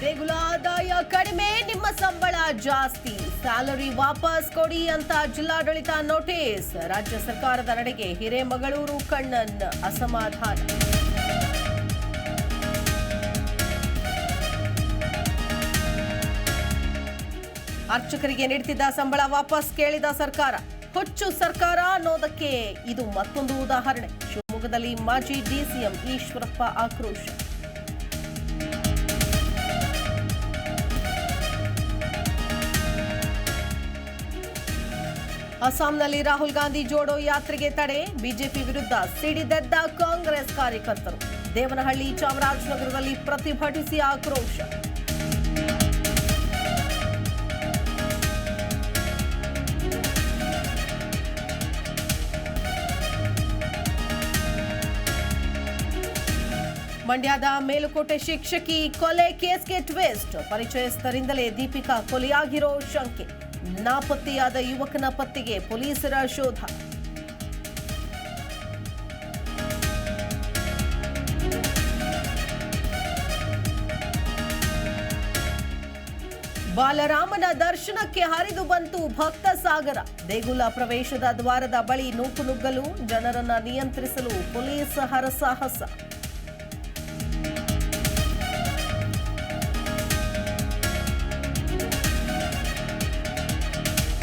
ದೇಗುಲ ಕಡಿಮೆ, ನಿಮ್ಮ ಸಂಬಳ ಜಾಸ್ತಿ. ಸ್ಯಾಲರಿ ವಾಪಸ್ ಕೊಡಿ ಅಂತ ಜಿಲ್ಲಾಡಳಿತ ನೋಟಿಸ್. ರಾಜ್ಯ ಸರ್ಕಾರದ ನಡೆಗೆ ಹಿರೇಮಗಳೂರು ಕಣ್ಣನ್ ಅಸಮಾಧಾನ. ಅರ್ಚಕರಿಗೆ ನೀಡುತ್ತಿದ್ದ ಸಂಬಳ ವಾಪಸ್ ಕೇಳಿದ ಸರ್ಕಾರ. ಹುಚ್ಚು ಸರ್ಕಾರ ಅನ್ನೋದಕ್ಕೆ ಇದು ಮತ್ತೊಂದು ಉದಾಹರಣೆ. ಶಿವಮೊಗ್ಗದಲ್ಲಿ ಮಾಜಿ ಡಿಸಿಎಂ ಈಶ್ವರಪ್ಪ ಆಕ್ರೋಶ. ಅಸ್ಸಾಂನಲ್ಲಿ ರಾಹುಲ್ ಗಾಂಧಿ ಜೋಡೋ ಯಾತ್ರೆಗೆ ತಡೆ, ಬಿಜೆಪಿ ವಿರುದ್ಧ ಸಿಡಿದೆದ್ದ ಕಾಂಗ್ರೆಸ್ ಕಾರ್ಯಕರ್ತರು. ದೇವನಹಳ್ಳಿ ಚಾಮರಾಜನಗರದಲ್ಲಿ ಪ್ರತಿಭಟಿಸಿ ಆಕ್ರೋಶ. ಮಂಡ್ಯದ ಮೇಲುಕೋಟೆ ಶಿಕ್ಷಕಿ ಕೊಲೆ ಕೇಸ್ಗೆ ಟ್ವಿಸ್ಟ್. ಪರಿಚಯಸ್ಥರಿಂದಲೇ ದೀಪಿಕಾ ಕೊಲೆಯಾಗಿರೋ ಶಂಕೆ. ನಾಪತ್ತೆಯಾದ ಯುವಕನ ಪತ್ತೆಗೆ ಪೊಲೀಸರ ಶೋಧ. ಬಾಲರಾಮನ ದರ್ಶನಕ್ಕೆ ಹರಿದು ಬಂತು ಭಕ್ತ ಸಾಗರ. ದೇಗುಲ ಪ್ರವೇಶದ ದ್ವಾರದ ಬಳಿ ನೂಕು ನುಗ್ಗಲು ಜನರನ್ನ ನಿಯಂತ್ರಿಸಲು ಪೊಲೀಸ್ ಹರಸಾಹಸ.